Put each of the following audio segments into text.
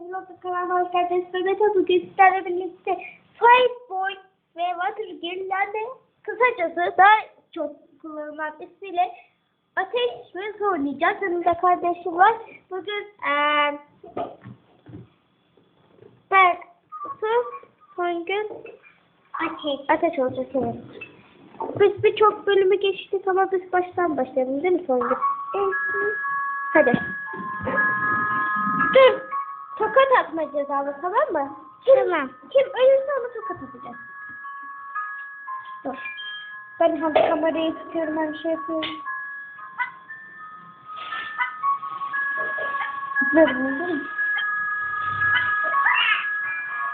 Vlog'a kanalına hoş geldiniz. Mehmet bugün sizlerle birlikte Fireboy ve Watergirl'lerde kısacası daha çok kullanılan ismiyle Ateş ve Su oynayacağız. Yanımda kardeşim var. Bugün eee Berk, Su, Songül, Ateş. Ateş olacak evet. Biz birçok bölümü geçtik ama biz baştan başlayalım değil mi Songül? Evet. Hadi. Dur. Tokat atma cezalı tamam mı? Tamam. Kim ölürse ona tokat atacağız. Dur. Ben hem kamerayı tutuyorum hem şey yapıyorum. Değil mi?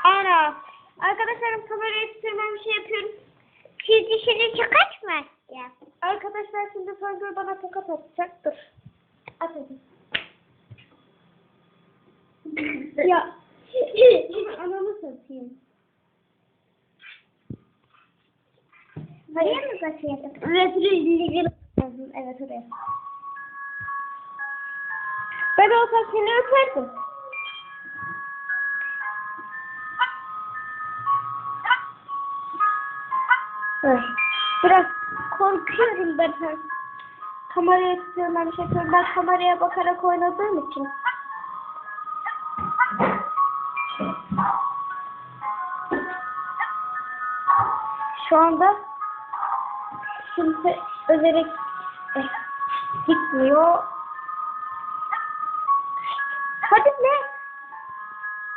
Ana. Arkadaşlarım kamerayı tutuyorum hem şey yapıyorum. Siz mı? Ya. Arkadaşlar şimdi Songül bana tokat atacak. Dur. At hadi. Ya. Anamı satayım. Oraya mı kaçıyorduk? Evet, evet oraya. Ben olsam seni öperdim. Biraz korkuyorum ben. Kameraya tutuyorum ben bir şey yapıyorum. Ben kameraya bakarak oynadığım için. Şu anda kimse ölerek eh, gitmiyor. Hadi ne?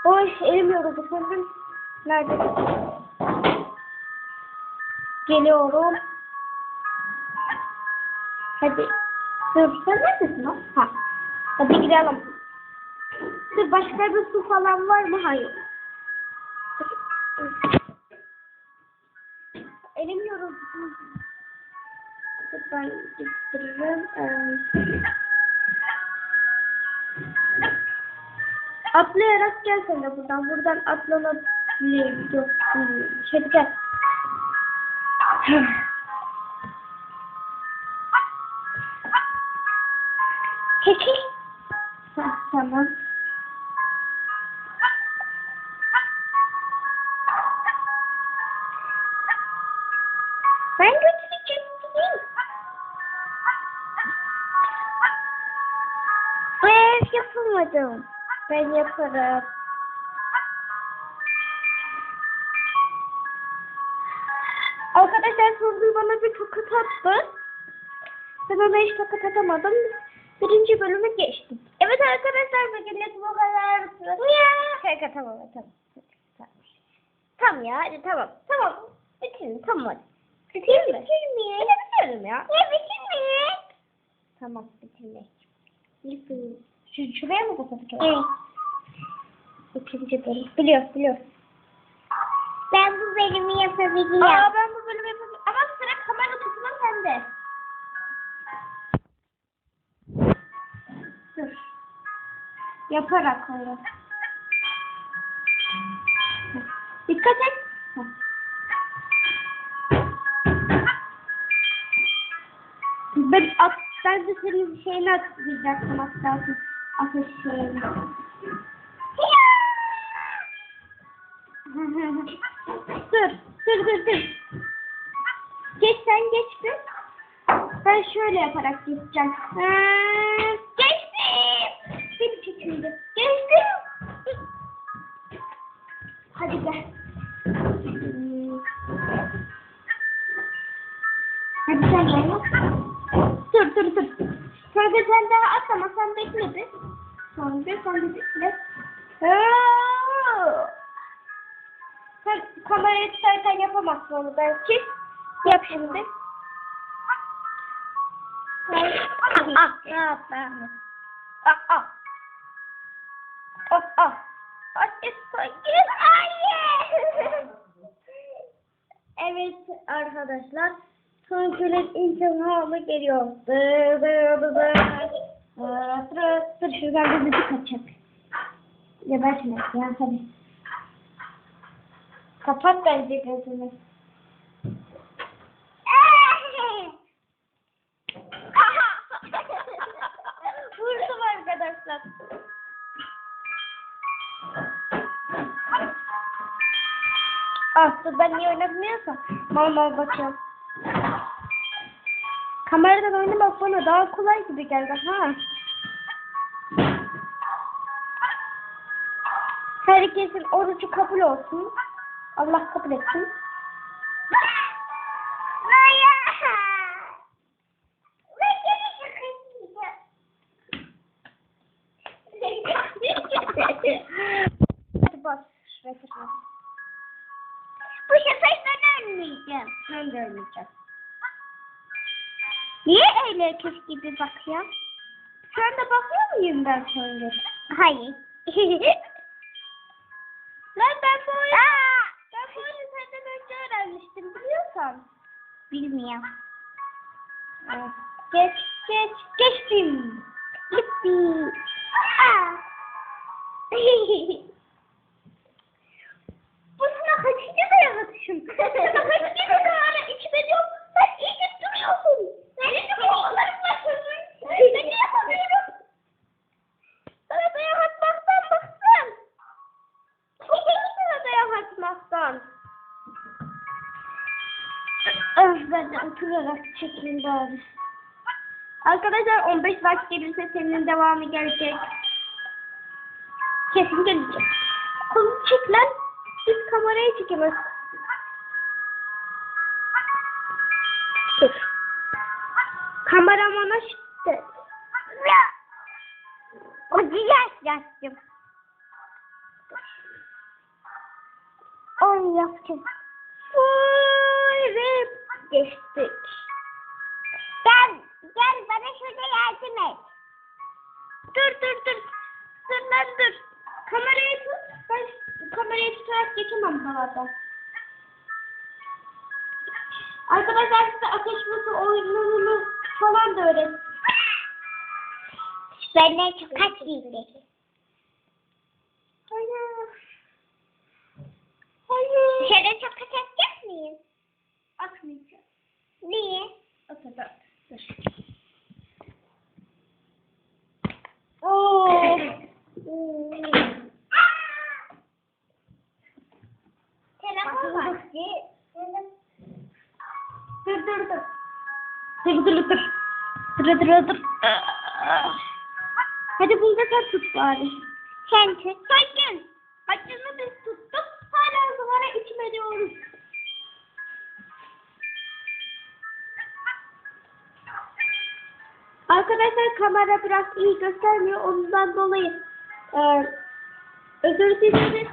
Oy yoruldu sanırım. Nerede? Geliyorum. Hadi. Dur sen neredesin lan? Ha. Hadi gidelim. Dur başka bir su falan var mı? Hayır. Ben gittiririm. Ee, Atlayarak gel sen de buradan. Buradan atlanabiliyor. Yok. hmm, Hadi gel. Çekil. Hah, tamam. Ben götüreceğim. Bu ev yapamadım. Ben yaparım. Arkadaşlar Songül bana bir tokat attı. Ben ona hiç tokat atamadım. Birinci bölümü geçtik. Evet arkadaşlar bugünlük bu kadar. Ya. Tamam tamam. Tamam. Tamam ya hadi tamam. Tamam. Bitirin tamam hadi. Bitirmeyeyim. Hadi bitirelim ya. Ya bitirmeyeyim. Tamam bitirmek. Lütfen. Şu, şuraya mı kapatacağız? Evet. İkinci bölüm. Biliyoruz biliyoruz. Ben bu bölümü yapabiliyorum. Aa ben bu bölümü yapabilirim. Ama sıra kamera tutulan sende. Dur. Yaparak öyle. Dikkat et. Ben at, ben de senin şeyini atlayacaktım hatta. Ateş şeyini. dur, dur, dur, dur. Geç sen geç bir. Ben şöyle yaparak geçeceğim. Ha, Sen bekle bir. Sonra bir. Oo. Sen kamerayı tutarken yapamazsın onu belki. Yap şimdi. Ah, ah, yaptın? Ah, ah. Ah, ah. Hadi sakın. Hayır. evet arkadaşlar. Songül'ün intihamı geliyor. Dır dır dır dır. Ee, sıra sıra şuradan bir bıcık açacak. Gebertme. Yani tabii. Kapat bence gözünü. Vurdum arkadaşlar. Ah, Aslında ben niye oynamıyorsam mal mal bakıyorum. Kameradan oynamak bana daha kolay gibi geldi ha. Herkesin orucu kabul olsun. Allah kabul etsin. Bas. Bu sefer ben ölmeyeceğim. Ben de ölmeyeceğim. Niye öyle kız gibi bakıyor? Şu anda bakıyor muyum ben sonra? Hayır. Lan ben bu oyunu, Aa! ben bu oyunu senden önce öğrenmiştim biliyorsan. Bilmiyorum. Evet. Geç, geç, geçtim. Yuppi. Aa. Bu sana kaçıncı dayanatışım? Sana kaçıncı dayanatışım? İçime diyorsun, sen iyice duruyorsun. Senin de kovalarım var çocuğun. Ben ne yapamıyorum? Sana dayanatmaktan bıktım. Bıktım sana dayanatmaktan. Öf ben de oturarak çekeyim bari. Arkadaşlar 15 like gelirse senin devamı gelecek. Kesin gelecek. Konu çek lan. Biz kamerayı çekemez. Dur. Kameramana. Ya. O güzel yaptım. Onu yaptım. Vay geçtik. Gel, gel bana şurada yardım et. Dur dur dur. Dur lan dur. Kamerayı tut. Ben kamerayı tutarak geçemem buralardan. Arkadaşlar size ateş bası oyununu falan da öğret. Benden çok kaç iyiydi. Hayır. Hayır. Dışarıda çok kaç atacak mıyım? Atmayacağım. Niye? Atacağım. Dur. Oo. Telefon var. Dur dur dur. Dur dur. Hadi bunu da sen tut bari. Sen tut. Sakın. Acını biz tuttuk. Hala zıvara içime diyoruz. Arkadaşlar kamera biraz iyi göstermiyor. Ondan dolayı e, özür dileriz.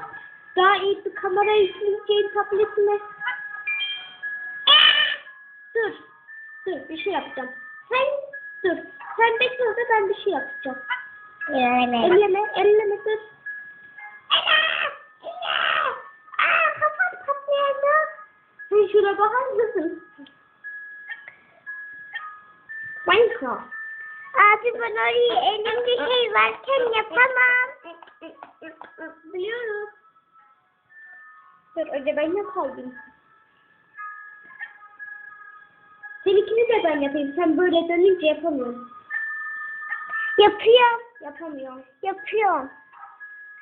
Daha iyi bir kamera yükleyeceğim tabletime. Bir şey yapacağım. Sen dur. Sen bekle orada ben bir şey yapacağım. Öyle. Elleme, elleme dur. Aa kafam patlıyordu. Sen şuna bakar mısın? Minecraft. Abi ben orayı elimde şey varken yapamam. Biliyorum. Dur önce ben yapayım. Seninkini de ben yapayım. Sen böyle dönünce yapamıyorsun. Yapıyorum. Yapamıyorum. Yapıyorum.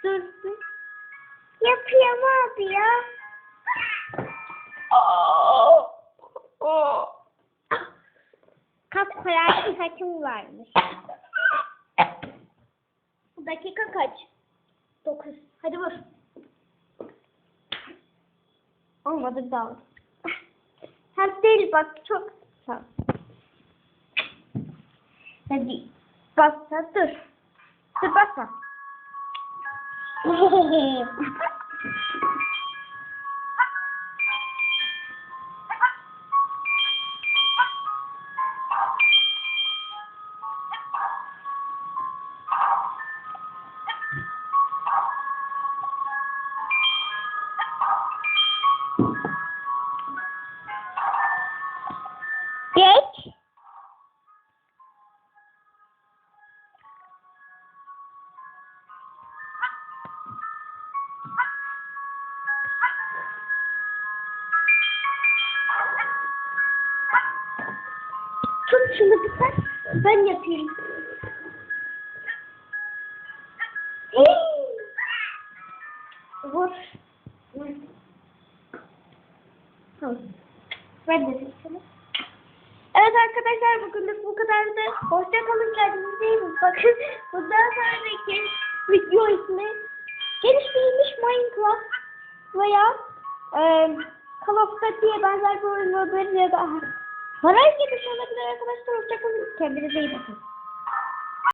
Dur. dur. Yapıyorum abi ya. Kapkara saçım varmış. Dakika kaç? Dokuz. Hadi vur. Olmadı bir daha vur. Hem değil bak çok sağ. Hadi. Basma dur. Dur basma. Geç. Tut şunu bir sen. Ben yapayım. Vur. Tamam. Ben de seçelim. Evet arkadaşlar bugünlük bu kadardı. Hoşça kalın kendinize iyi bakın. Bundan sonraki video ismi geliştirilmiş Minecraft veya e, Call of Duty'ye benzer bir oyun olabilir ya da Saray gibi olabilir arkadaşlar. Hoşça kalın. Kendinize iyi bakın.